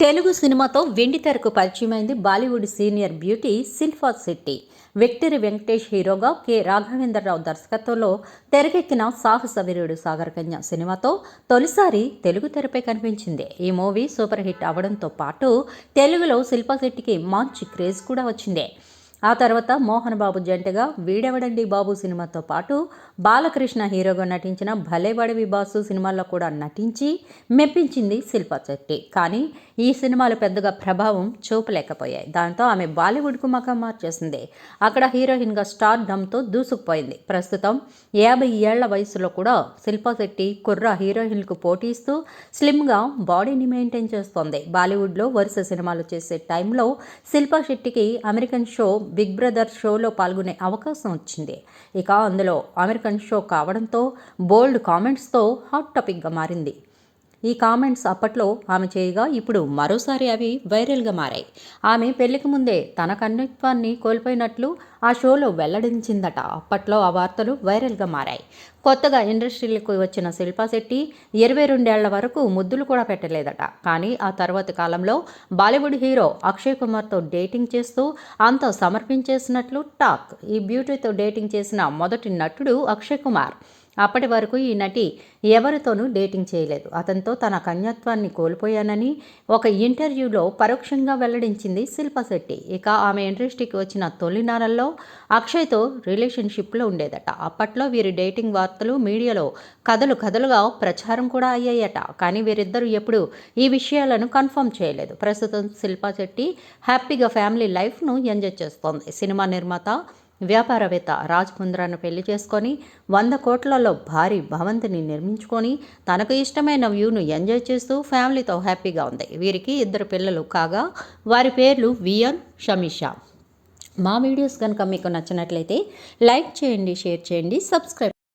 తెలుగు సినిమాతో వెండితెరకు పరిచయమైంది Bollywood senior beauty Shilpa Shetty. Victory Venkatesh హీరోగా కె. రాఘవేంద్రరావు దర్శకత్వంలో తెరకెక్కిన సాహస వీరుడు సాగర్ కన్య సినిమాతో తొలిసారి తెలుగు తెరపై కనిపించింది. ఈ మూవీ సూపర్ హిట్ అవడంతో పాటు తెలుగులో శిల్పా శెట్టికి మంచి క్రేజ్ కూడా వచ్చింది. ఆ తర్వాత మోహన్ బాబు జంటగా వీడెవడండి బాబు సినిమాతో పాటు? బాలకృష్ణ హీరోగా నటించిన భలే వడవి బాసు సినిమాల్లో కూడా నటించి మెప్పించింది శిల్పా శెట్టి. కానీ ఈ సినిమాలు పెద్దగా ప్రభావం చూపలేకపోయాయి. దాంతో ఆమె బాలీవుడ్కు మకం మార్చేసింది. అక్కడ హీరోయిన్గా స్టార్ డమ్తో దూసుకుపోయింది. ప్రస్తుతం యాభై ఏళ్ళ వయసులో కూడా శిల్పా శెట్టి కుర్ర హీరోయిన్లకు పోటీస్తూ స్లిమ్గా బాడీని మెయింటైన్ చేస్తోంది. బాలీవుడ్లో వరుస సినిమాలు చేసే టైంలో శిల్పా శెట్టికి అమెరికన్ షో బిగ్ బ్రదర్ షోలో పాల్గొనే అవకాశం వచ్చింది. ఇక అందులో అమెరికన్ షో కావడంతో బోల్డ్ కామెంట్స్తో హాట్ టాపిక్గా మారింది. ఈ కామెంట్స్ అప్పట్లో ఆమె చేయగా ఇప్పుడు మరోసారి అవి వైరల్గా మారాయి. ఆమె పెళ్ళికి ముందే తన కన్నిత్వాన్ని కోల్పోయినట్లు ఆ షోలో వెల్లడించిందట. అప్పట్లో ఆ వార్తలు వైరల్గా మారాయి. కొత్తగా ఇండస్ట్రీలకు వచ్చిన శిల్పా శెట్టి ఇరవై రెండేళ్ళ వరకు ముద్దులు కూడా పెట్టలేదట. కానీ ఆ తర్వాతి కాలంలో బాలీవుడ్ హీరో అక్షయ్ కుమార్తో డేటింగ్ చేస్తూ అంత సమర్పించేసినట్లు టాక్ ఈ బ్యూటీతో డేటింగ్ చేసిన మొదటి నటుడు అక్షయ్ కుమార్. అప్పటి వరకు ఈ నటి ఎవరితోనూ డేటింగ్ చేయలేదు. అతనితో తన కన్యత్వాన్ని కోల్పోయానని ఒక ఇంటర్వ్యూలో పరోక్షంగా వెల్లడించింది శిల్పా శెట్టి. ఇక ఆమె ఇండస్ట్రీకి వచ్చిన తొలినారల్లో అక్షయ్తో రిలేషన్షిప్లో ఉండేదట. అప్పట్లో వీరి డేటింగ్ వార్తలు మీడియాలో కథలు కథలుగా ప్రచారం కూడా అయ్యాయట. కానీ వీరిద్దరూ ఎప్పుడు ఈ విషయాలను కన్ఫర్మ్ చేయలేదు. ప్రస్తుతం శిల్పా శెట్టి హ్యాపీగా ఫ్యామిలీ లైఫ్ను ఎంజాయ్ చేస్తోంది. సినిమా నిర్మాత వ్యాపారవేత్త రాజ్ కుంద్రాను పెళ్ళి చేసుకొని వంద కోట్లలో భారీ భవంతిని నిర్మించుకొని తనకు ఇష్టమైన వ్యూను ఎంజాయ్ చేస్తూ ఫ్యామిలీతో హ్యాపీగా ఉంది. వీరికి ఇద్దరు పిల్లలు కాగా వారి పేర్లు వియన్ షమీషా. మా వీడియోస్ కనుక మీకు నచ్చినట్లయితే లైక్ చేయండి షేర్ చేయండి సబ్స్క్రైబ్